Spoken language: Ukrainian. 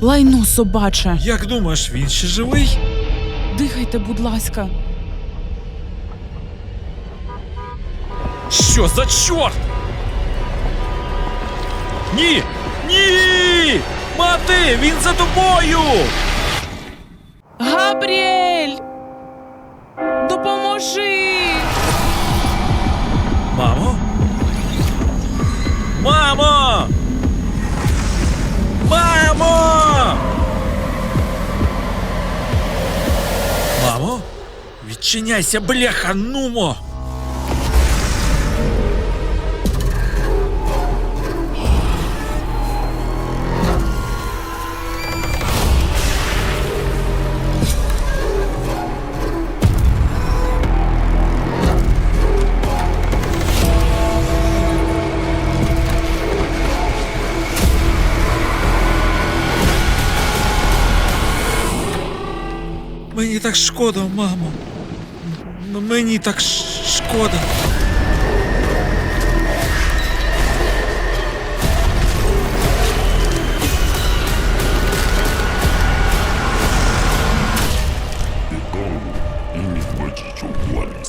Лайно собаче. Як думаєш, він ще живий? Дихайте, будь ласка. Що за чорт? Ні! Ні! Мати, він за тобою! Габріель! Допоможи! Мамо? Мамо! Мамо? Відчиняйся, бляха, нумо! Мені так шкода, мамо. Мені так шкода. Ты должен иметь магическую власть.